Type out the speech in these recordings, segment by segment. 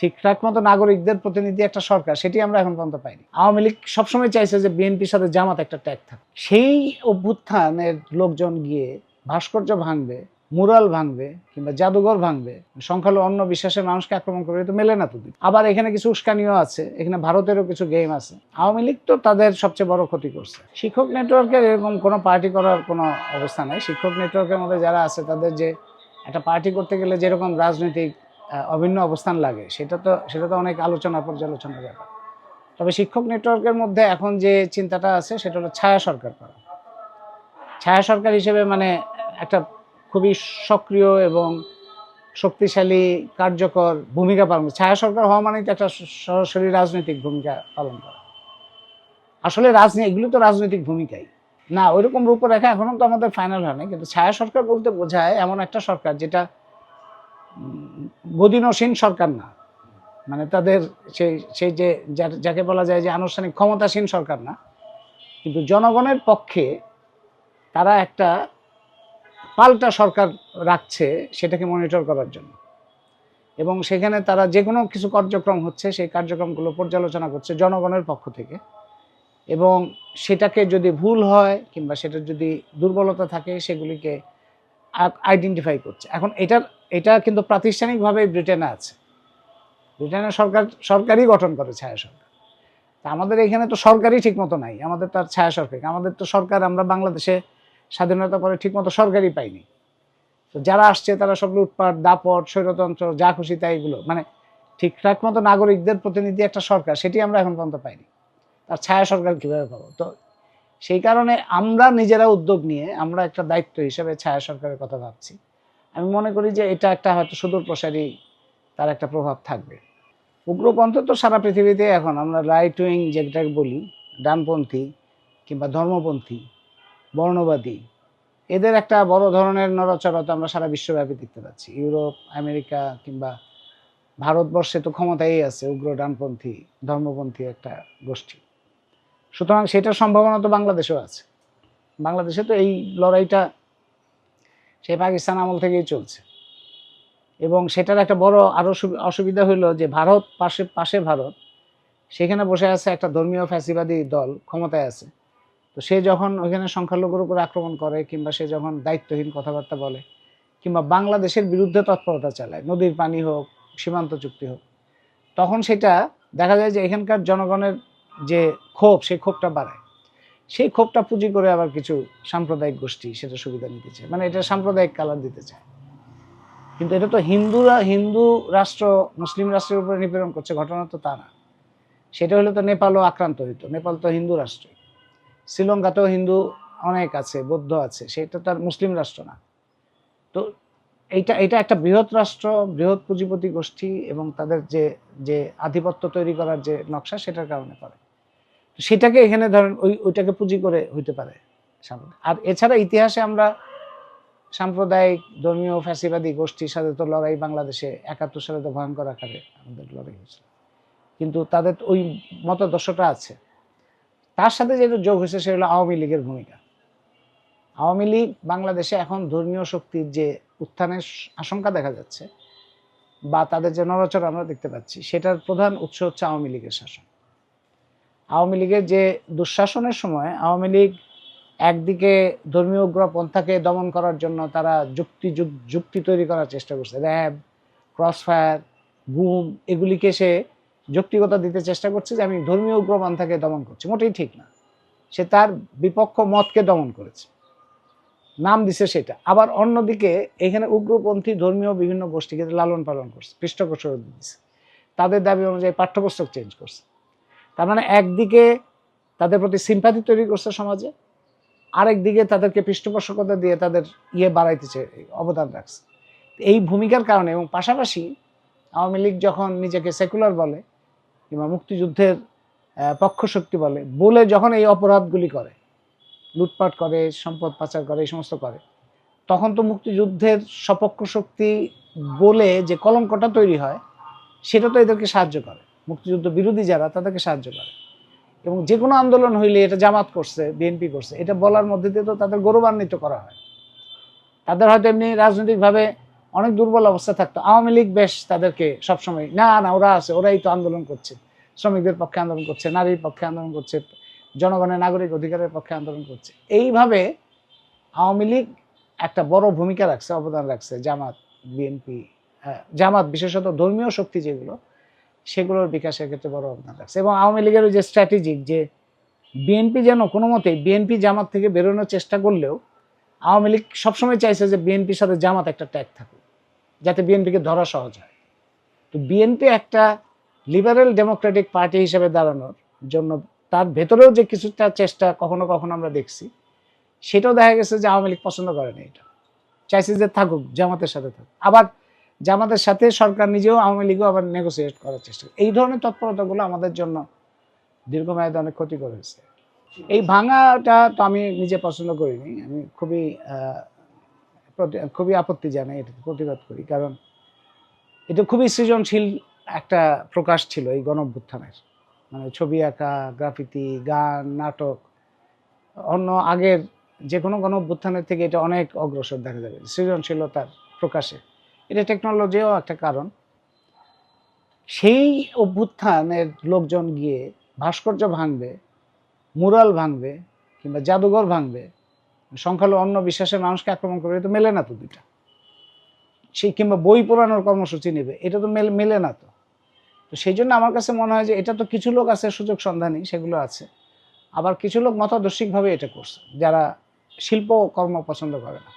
ঠিকঠাক মতো নাগরিকদের প্রতিনিধি একটা সরকার, সেটি আমরা এখন পর্যন্ত পাইনি। আওয়ামী লীগ সবসময় চাইছে যে বিএনপির সাথে জামাত একটা ট্যাগ থাকে। সেই অভ্যুত্থানের লোকজন গিয়ে ভাস্কর্য ভাঙবে, মুরাল ভাঙবে কিংবা জাদুঘর ভাঙবে, সংখ্যালঘু অন্য বিশ্বাসের মানুষকে আক্রমণ করবে তো মেলে না তো আবার এখানে কিছু উস্কানিও আছে, এখানে ভারতেরও কিছু গেম আছে। আওয়ামী লীগ তো তাদের সবচেয়ে বড় ক্ষতি করছে। শিক্ষক নেটওয়ার্কের এরকম কোনো পার্টি করার কোনো অবস্থা নেই। শিক্ষক নেটওয়ার্কের মধ্যে যারা আছে, তাদের যে একটা পার্টি করতে গেলে যেরকম রাজনৈতিক অভিন্ন অবস্থান লাগে। সেটা তো সেটা তো অনেক আলোচনা পর্যালোচনা ব্যাপার। তবে শিক্ষক নেটওয়ার্কের মধ্যে এখন যে চিন্তাটা আছে, সেটা হলো ছায়া সরকার করা। ছায়া সরকার হিসেবে মানে একটা খুবই সক্রিয় এবং শক্তিশালী, কার্যকর ভূমিকা পালন। ছায়া সরকার হওয়া মানে তো একটা সরাসরি রাজনৈতিক ভূমিকা পালন করা। আসলে রাজনীতি, এগুলো তো রাজনৈতিক ভূমিকাই। না, ওইরকম রূপরেখা এখনও তো আমাদের ফাইনাল হয় হয়নি কিন্তু ছায়া সরকার বলতে বোঝায় এমন একটা সরকার যেটা গদিনসীন সরকার না। মানে তাদের সেই সেই যে যাকে বলা যায় যে আনুষ্ঠানিক ক্ষমতাসীন সরকার না। কিন্তু জনগণের পক্ষে তারা একটা পাল্টা সরকার রাখছে সেটাকে মনিটর করার জন্য। এবং সেখানে তারা যে কোনো কিছু কার্যক্রম হচ্ছে, সেই কার্যক্রমগুলো পর্যালোচনা করছে জনগণের পক্ষ থেকে। এবং সেটাকে যদি ভুল হয় কিংবা সেটার যদি দুর্বলতা থাকে, সেগুলিকে আইডেন্টিফাই করছে। এখন এটার এটা কিন্তু প্রাতিষ্ঠানিকভাবে ব্রিটেনে আছে। ব্রিটেনের সরকার, সরকারই গঠন করে ছায়া সরকার। তা আমাদের এখানে তো সরকারই ঠিকমতো নাই। আমাদের তার ছায়া সরকার আমাদের তো সরকার আমরা বাংলাদেশে স্বাধীনতা পরে ঠিকমতো সরকারই পাইনি। তো যারা আসছে তারা সব লুটপাট, দাপট, স্বৈরতন্ত্র, যা খুশি তাই এগুলো। মানে ঠিকঠাক মতো নাগরিকদের প্রতিনিধি একটা সরকার, সেটি আমরা এখন পর্যন্ত পাইনি। তার ছায়া সরকার কীভাবে পাবো? তো সেই কারণে আমরা নিজেরা উদ্যোগ নিয়ে আমরা একটা দায়িত্ব হিসেবে ছায়া সরকারের কথা ভাবছি। আমি মনে করি যে এটা একটা হয়তো সুদূর প্রসারী তার একটা প্রভাব থাকবে। উগ্রপন্থ তো সারা পৃথিবীতে এখন আমরা রাইট উইং যেটাকে বলি, ডানপন্থী কিংবা ধর্মপন্থী, বর্ণবাদী, এদের একটা বড় ধরনের নড়াচড়া আমরা সারা বিশ্বব্যাপী দেখতে পাচ্ছি। ইউরোপ, আমেরিকা কিংবা ভারতবর্ষে তো ক্ষমতাই আছে উগ্র, ডানপন্থী, ধর্মপন্থী একটা গোষ্ঠী। সুতরাং সেটার সম্ভাবনা তো বাংলাদেশেও আছে। বাংলাদেশে তো এই লড়াইটা সেই পাকিস্তান আমল থেকেই চলছে। এবং সেটার একটা বড় আরও অসুবিধা হইল যে ভারত পাশে পাশে ভারত, সেখানে বসে আছে একটা ধর্মীয় ফ্যাসিবাদী দল ক্ষমতায় আছে। তো সে যখন ওইখানে সংখ্যালঘুর উপর আক্রমণ করে কিংবা সে যখন দায়িত্বহীন কথাবার্তা বলে, কিংবা বাংলাদেশের বিরুদ্ধে তৎপরতা চালায়, নদীর পানি হোক, সীমান্ত চুক্তি হোক, তখন সেটা দেখা যায় যে এখানকার জনগণের যে ক্ষোভ, সেই ক্ষোভটা বাড়ায়। সেই ক্ষোভটা পুঁজি করে আবার কিছু সাম্প্রদায়িক গোষ্ঠী সেটা সুবিধা নিতে চায়। মানে এটা সাম্প্রদায়িক কালার দিতে চায়। কিন্তু এটা তো হিন্দুরা, হিন্দু রাষ্ট্র, মুসলিম রাষ্ট্রের উপরে নিপীড়ন করছে, ঘটনা তো তা না। সেটা হলে তো নেপালও আক্রান্ত হইতো। নেপাল তো হিন্দু রাষ্ট্র। শ্রীলঙ্কাতেও হিন্দু অনেক আছে, বৌদ্ধ আছে। সেটা তার মুসলিম রাষ্ট্র না। তো এইটা এটা একটা বৃহৎ রাষ্ট্র, বৃহৎ পুঁজিপতি গোষ্ঠী এবং তাদের যে যে আধিপত্য তৈরি করার যে নকশা সেটার কারণে করে। সেটাকে এখানে ধরেন ওই, ওইটাকে পুঁজি করে হইতে পারে। আর এছাড়া ইতিহাসে আমরা সাম্প্রদায়িক, ধর্মীয়, ফ্যাসিবাদী গোষ্ঠীর সাথে তো লড়াই বাংলাদেশে একাত্তর সালে তো ভয়ঙ্কর আকারে আমাদের লড়াই হয়েছিল। কিন্তু তাদের ওই মতদর্শটা আছে। তার সাথে যেটা যোগ হয়েছে সেটা হলো আওয়ামী লীগের ভূমিকা। আওয়ামী লীগ বাংলাদেশে এখন ধর্মীয় শক্তির যে উত্থানের আশঙ্কা দেখা যাচ্ছে বা তাদের যে নড়াচড়া আমরা দেখতে পাচ্ছি, সেটার প্রধান উৎস হচ্ছে আওয়ামী লীগের শাসন। আওয়ামী লীগের যে দুঃশাসনের সময় আওয়ামী লীগ একদিকে ধর্মীয় উগ্রপন্থাকে দমন করার জন্য তারা যুক্তি যুক- যুক্তি তৈরি করার চেষ্টা করছে। র্যাব, ক্রসফায়ার, গুম, এগুলিকে সে যৌক্তিকতা দিতে চেষ্টা করছে যে আমি ধর্মীয় উগ্রপন্থাকে দমন করছি। মোটেই ঠিক না। সে তার বিপক্ষ মতকে দমন করেছে। নাম দিছে সেটা। আবার অন্যদিকে এখানে উগ্রপন্থী ধর্মীয় বিভিন্ন গোষ্ঠীকে লালন পালন করছে পৃষ্ঠপোষক দিচ্ছে তাদের দাবি অনুযায়ী পাঠ্যপুস্তক চেঞ্জ করছে। তার মানে একদিকে তাদের প্রতি সিম্পাথি তৈরি করছে সমাজে, আরেকদিকে তাদেরকে পৃষ্ঠপোষকতা দিয়ে তাদের ইয়ে বাড়াইতেছে, অবদান রাখছে। এই ভূমিকার কারণে এবং পাশাপাশি আওয়ামী লীগ যখন নিজেকে সেকুলার বলে কিংবা মুক্তিযুদ্ধের পক্ষশক্তি বলে বলে যখন এই অপরাধগুলি করে, লুটপাট করে, সম্পদ পাচার করে, এই সমস্ত করে, তখন তো মুক্তিযুদ্ধের সপক্ষ শক্তি বলে যে কলঙ্কটা তৈরি হয়, সেটা তো এদেরকে সাহায্য করে। মুক্তিযুদ্ধ বিরোধী যারা, তাদেরকে সাহায্য করে। এবং যে কোনো আন্দোলন হইলে এটা জামাত করছে, বিএনপি করছে, এটা বলার মধ্যে দিয়ে তো তাদের গৌরবান্বিত করা হয়। তাদের হয়তো এমনি রাজনৈতিকভাবে অনেক দুর্বল অবস্থা থাকতো। আওয়ামী লীগ বেশ তাদেরকে সবসময়, না না, ওরা আছে, ওরাই তো আন্দোলন করছে। শ্রমিকদের পক্ষে আন্দোলন করছে, নারীর পক্ষে আন্দোলন করছে, জনগণের নাগরিক অধিকারের পক্ষে আন্দোলন করছে। এইভাবে আওয়ামী লীগ একটা বড় ভূমিকা রাখছে, অবদান রাখছে জামাত, বিএনপি জামাত, বিশেষত ধর্মীয় শক্তি যেগুলো সেগুলোর বিকাশের ক্ষেত্রে বড় অবদান রাখছে। এবং আওয়ামী লীগের যে স্ট্র্যাটেজিক যে বিএনপি যেন কোনো মতেই বিএনপি জামাত থেকে বেরোনোর চেষ্টা করলেও আওয়ামী লীগ সবসময় চাইছে যে বিএনপির সাথে জামাত একটা ট্যাগ থাকুক, যাতে বিএনপিকে ধরা সহজ হয়। তো বিএনপি একটা লিবারেল ডেমোক্রেটিক পার্টি হিসেবে দাঁড়ানোর জন্য তার ভেতরেও যে কিছুটা চেষ্টা কখনো কখনো আমরা দেখছি, সেটাও দেখা গেছে যে আওয়ামী লীগ পছন্দ করে না এটা। চাইছে যে থাকুক, জামাতের সাথে থাকুক। আবার জামাতের সাথে সরকার নিজেও আওয়ামী লীগও আবার নেগোসিয়েট করার চেষ্টা এই ধরনের তৎপরতাগুলো আমাদের জন্য দীর্ঘমেয়াদে অনেক ক্ষতিকর হয়েছে। এই ভাঙাটা তো আমি নিজে পছন্দ করিনি। আমি খুবই খুবই আপত্তি জানাই এটা প্রতিবাদ করি। কারণ এটা খুবই সৃজনশীল একটা প্রকাশ ছিল এই গণঅভ্যুত্থানের। মানে ছবি আঁকা, গ্রাফিতি, গান, নাটক, অন্য আগের যে কোনো গণঅভ্যুত্থানের থেকে এটা অনেক অগ্রসর দেখা যাবে। সৃজনশীলতার প্রকাশে। এটা টেকনোলজিও একটা কারণ। সেই অভ্যুত্থানের লোকজন গিয়ে ভাস্কর্য ভাঙবে মুরাল ভাঙবে কিংবা জাদুঘর ভাঙবে, সংখ্যালঘু অন্য বিশ্বাসের মানুষকে আক্রমণ করবে তো মেলে না তো দুইটা। সেই কিংবা বই পড়ানোর কর্মসূচি নেবে, এটা তো মেলে মেলে না তো। তো সেই জন্য আমার কাছে মনে হয় যে এটা তো কিছু লোক আছে, সুযোগ সন্ধানী, সেগুলো আছে। আবার কিছু লোক মতাদর্শিকভাবে এটা করছে, যারা শিল্পকর্ম পছন্দ করে না,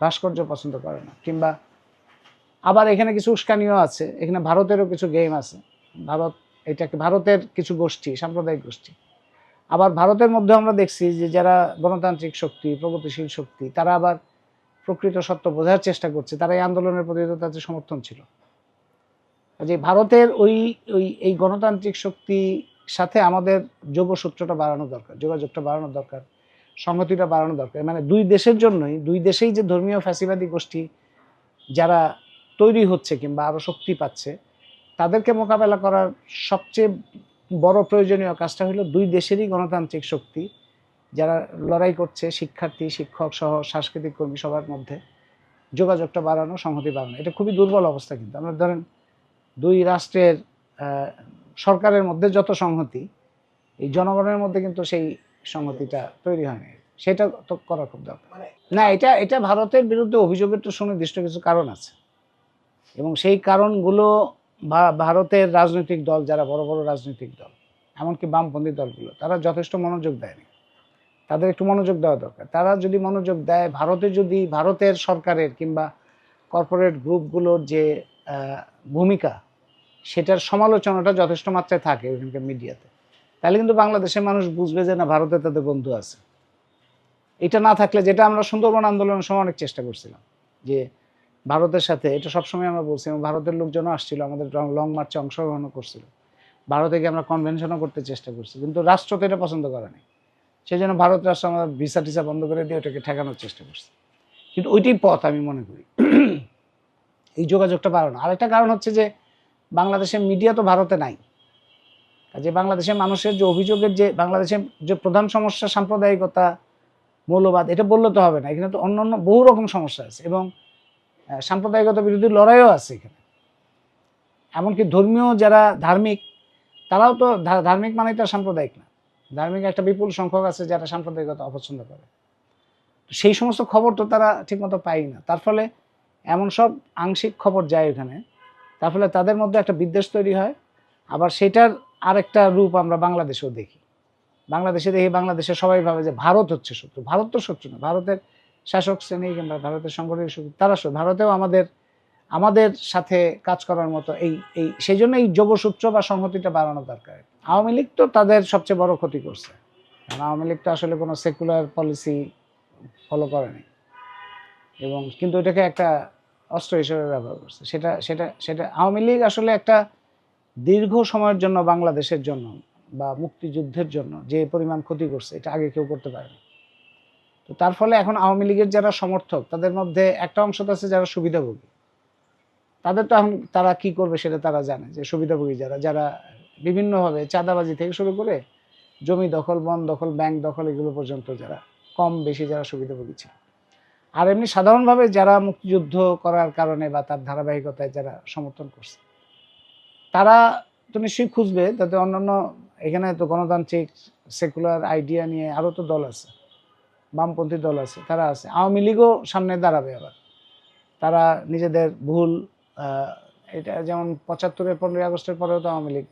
ভাস্কর্য পছন্দ করে না, কিংবা আবার এখানে কিছু উস্কানিও আছে, এখানে ভারতেরও কিছু গেম আছে। ভারত, এটাকে ভারতের কিছু গোষ্ঠী, সাম্প্রদায়িক গোষ্ঠী। আবার ভারতের মধ্যে আমরা দেখছি যে যারা গণতান্ত্রিক শক্তি, প্রগতিশীল শক্তি, তারা আবার প্রকৃত সত্য বোঝার চেষ্টা করছে। তারা এই আন্দোলনের প্রতি তাদের সমর্থন ছিল। যে ভারতের ওই ওই, এই গণতান্ত্রিক শক্তি সাথে আমাদের যোগসূত্রটা বাড়ানো দরকার, যোগাযোগটা বাড়ানো দরকার, সংহতিটা বাড়ানো দরকার। মানে দুই দেশের জন্যই, দুই দেশেই যে ধর্মীয় ফ্যাসিবাদী গোষ্ঠী যারা তৈরি হচ্ছে কিংবা আরও শক্তি পাচ্ছে তাদেরকে মোকাবেলা করার সবচেয়ে বড় প্রয়োজনীয় কাজটা হলো দুই দেশেরই গণতান্ত্রিক শক্তি যারা লড়াই করছে শিক্ষার্থী শিক্ষক সহ সাংস্কৃতিক কর্মী সবার মধ্যে যোগাযোগটা বাড়ানো সংহতি বাড়ানো। এটা খুবই দুর্বল অবস্থা কিন্তু। আমরা ধরেন দুই রাষ্ট্রের সরকারের মধ্যে যত সংহতি এই জনগণের মধ্যে কিন্তু সেই সংহতিটা তৈরি হয়নি। সেটা তো করা খুব দরকার। না এটা এটা ভারতের বিরুদ্ধে অভিযোগের তো সুনির্দিষ্ট কিছু কারণ আছে। এবং সেই কারণগুলো ভারতের রাজনৈতিক দল, যারা বড় বড় রাজনৈতিক দল, এমনকি বামপন্থী দলগুলো, তারা যথেষ্ট মনোযোগ দেয়নি। তাদের একটু মনোযোগ দেওয়া দরকার। তারা যদি মনোযোগ দেয়, ভারতে যদি, ভারতের সরকারের কিংবা কর্পোরেট গ্রুপগুলোর যে ভূমিকা, সেটার সমালোচনাটা যথেষ্ট মাত্রায় থাকে ওইখানকার মিডিয়াতে, তাহলে কিন্তু বাংলাদেশের মানুষ বুঝবে যে না, ভারতে তাদের বন্ধু আছে। এটা না থাকলে, যেটা আমরা সুন্দরবন আন্দোলনের সময় অনেক চেষ্টা করছিলাম, যে ভারতের সাথে, এটা সবসময় আমরা বলছি, এবং ভারতের লোকজনও আসছিল, আমাদের লং মার্চে অংশগ্রহণও করছিল। ভারতে গিয়ে আমরা কনভেনশনও করতে চেষ্টা করছি, কিন্তু রাষ্ট্র তো এটা পছন্দ করে নাই। সেই জন্য ভারত রাষ্ট্র আমাদের ভিসা টিসা বন্ধ করে দিয়ে ওটাকে ঠেকানোর চেষ্টা করছে। কিন্তু ওইটাই পথ আমি মনে করি। এই যোগাযোগটা বাড়ানো। আরেকটা কারণ হচ্ছে যে, বাংলাদেশের মিডিয়া তো ভারতে নাই। কাজে বাংলাদেশের মানুষের যে অভিযোগের যে, বাংলাদেশের যে প্রধান সমস্যা, সাম্প্রদায়িকতা, মৌলবাদ, এটা বললে তো হবে না। এখানে তো অন্য অন্য বহু রকম সমস্যা আছে, এবং সাম্প্রদায়িকতা বিরোধী লড়াইও আছে এখানে। এমনকি ধর্মীয় যারা ধার্মিক, তারাও তো ধার্মিক মানেই তো সাম্প্রদায়িক না। ধার্মিক একটা বিপুল সংখ্যক আছে যারা সাম্প্রদায়িকতা অপছন্দ করে। সেই সমস্ত খবর তো তারা ঠিকমতো পায় না। তার ফলে এমন সব আংশিক খবর যায় ওখানে। তার ফলে তাদের মধ্যে একটা বিদ্বেষ তৈরি হয়। আবার সেটার আরেকটা রূপ আমরা বাংলাদেশেও দেখি। বাংলাদেশে দেখি, বাংলাদেশে সবাই ভাবে যে ভারত হচ্ছে শত্রু। ভারত তো শত্রু না। ভারতের শাসক শ্রেণি কিংবা ভারতের সংগঠনের শত্রু তারা ভারতেও আমাদের আমাদের সাথে কাজ করার মতো এই এই, সেই জন্য এই যোগসূত্র বা সংহতিটা বাড়ানো দরকার। আওয়ামী লীগ তো তাদের সবচেয়ে বড় ক্ষতি করছে। কারণ আওয়ামী লীগ তো আসলে কোনো সেকুলার পলিসি ফলো করেনি এবং কিন্তু এটাকে একটা অস্ত্র হিসেবে ব্যবহার করছে। সেটা সেটা সেটা আওয়ামী লীগ আসলে একটা দীর্ঘ সময়ের জন্য বাংলাদেশের জন্য বা মুক্তিযুদ্ধের জন্য যে পরিমাণ ক্ষতি করছে, এটা আগে কেউ করতে পারেনি। তো তার ফলে এখন আওয়ামী লীগের যারা সমর্থক, তাদের মধ্যে একটা অংশ তো আছে যারা সুবিধাভোগী। তাদের তো এখন তারা কি করবে সেটা তারা জানে যে সুবিধাভোগী যারা যারা বিভিন্নভাবে চাঁদাবাজি থেকে শুরু করে জমি দখল, বন দখল, ব্যাংক দখল, এগুলো পর্যন্ত যারা কম বেশি যারা সুবিধাভোগী ছিল। আর এমনি সাধারণভাবে যারা মুক্তিযুদ্ধ করার কারণে বা তার ধারাবাহিকতায় যারা সমর্থন করছে, তারা তো নিশ্চয়ই খুঁজবে, তাতে অন্যান্য এখানে তো গণতান্ত্রিক, সেকুলার আইডিয়া নিয়ে আরও তো দল আছে। বামপন্থী দল আছে, তারা আছে। আওয়ামী লীগও সামনে দাঁড়াবে আবার। তারা নিজেদের ভুল এটা যেমন পঁচাত্তরের পনেরোই আগস্টের পরেও তো আওয়ামী লীগ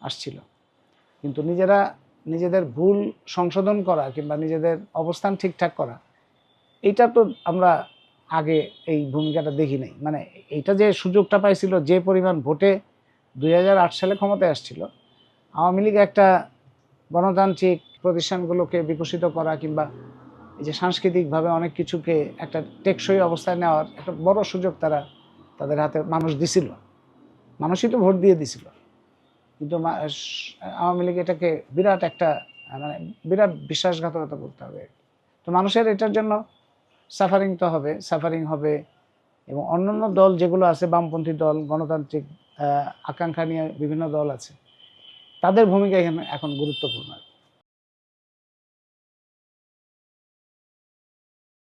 আসছিল। কিন্তু নিজেরা নিজেদের ভুল সংশোধন করা কিংবা নিজেদের অবস্থান ঠিকঠাক করা, এইটা তো আমরা আগে এই ভূমিকাটা দেখি নাই। মানে এইটা যে সুযোগটা পাইছিল, যে পরিমাণ ভোটে দুই হাজার আট সালে ক্ষমতায় আসছিল, আওয়ামী লীগ একটা গণতান্ত্রিক প্রতিষ্ঠানগুলোকে বিকশিত করা কিংবা এই যে সাংস্কৃতিকভাবে অনেক কিছুকে একটা টেকসই অবস্থায় নেওয়ার একটা বড় সুযোগ তারা তাদের হাতে মানুষ দিছিল। মানুষই তো ভোট দিয়ে দিছিল। কিন্তু আওয়ামী লীগ এটাকে বিরাট একটা মানে বিরাট বিশ্বাসঘাতকতা করতে হবে। তো মানুষের এটার জন্য সাফারিং তো হবে সাফারিং হবে এবং অন্যান্য দল যেগুলো আছে, বামপন্থী দল, গণতান্ত্রিক আকাঙ্ক্ষা নিয়ে বিভিন্ন দল আছে, তাদের ভূমিকা এখানে এখন গুরুত্বপূর্ণ।